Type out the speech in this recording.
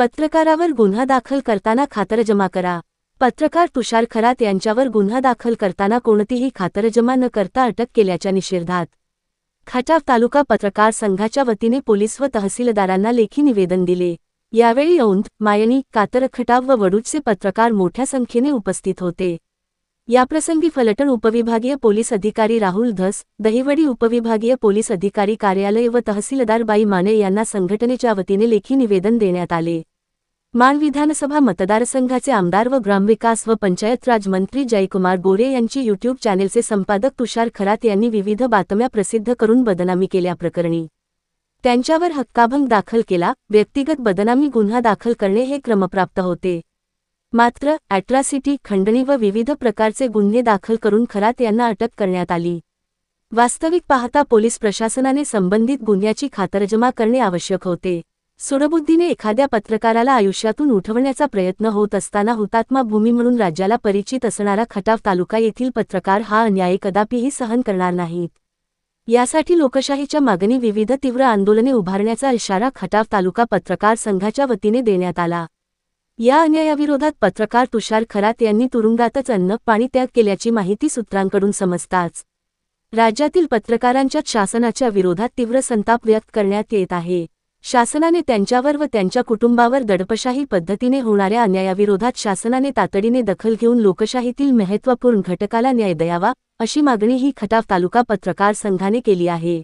पत्रकारावर गुन्हा दाखल करताना खातरजमा करा. पत्रकार तुषार खरात यांच्यावर गुन्हा दाखल करताना कोणतीही खातरजमा न करता अटक केल्याच्या निषेधात. खटाव तालुका पत्रकार संघाच्या वतीने पोलीस व तहसीलदारांना लेखी निवेदन दिले. यावेळी औंध मायणी कातरखटाव व वडूजचे पत्रकार मोठ्या संख्येने उपस्थित होते. याप्रसंगी फलटण उपविभागीय पोलीस अधिकारी राहुल धस दहिवडी उपविभागीय पोलीस अधिकारी कार्यालय व तहसीलदार बाई माने यांना संघटनेच्या वतीने लेखी निवेदन देण्यात आले. मान विधानसभा मतदारसंघाचे आमदार व ग्रामविकास व पंचायत राज मंत्री जयकुमार गोरे यांची युट्यूब चॅनेलचे संपादक तुषार खरात यांनी विविध बातम्या प्रसिद्ध करून बदनामी केल्याप्रकरणी त्यांच्यावर हक्काभंग दाखल केला व्यक्तिगत बदनामी गुन्हा दाखल करणे हे क्रमप्राप्त होते. मात्र अॅट्रॉसिटी खंडणी व विविध प्रकारचे गुन्हे दाखल करून खरात यांना अटक करण्यात आली. वास्तविक पाहता पोलीस प्रशासनाने संबंधित गुन्ह्याची खातरजमा करणे आवश्यक होते. सुडबुद्धीने एखाद्या पत्रकाराला आयुष्यातून उठवण्याचा प्रयत्न होत असताना हुतात्मा भूमी म्हणून राज्याला परिचित असणारा खटाव तालुका येथील पत्रकार हा अन्याय कदापिही सहन करणार नाहीत. यासाठी लोकशाहीच्या मागणी विविध तीव्र आंदोलने उभारण्याचा इशारा खटाव तालुका पत्रकार संघाच्या वतीने देण्यात आला. या अन्यायाविरोधात पत्रकार तुषार खरात यांनी तुरुंगातच अन्न पाणी त्याग केल्याची माहिती सूत्रांकडून समजताच राज्यातील पत्रकारांच्या शासनाच्या विरोधात तीव्र संताप व्यक्त करण्यात येत आहे. शासनाने त्यांच्यावर व त्यांच्या कुटुंबावर दडपशाही पद्धतीने होणाऱ्या अन्यायाविरोधात शासनाने तातडीने दखल घेऊन लोकशाहीतील महत्त्वपूर्ण घटकाला न्याय द्यावा अशी मागणी ही खटाव तालुका पत्रकार संघाने केली आहे.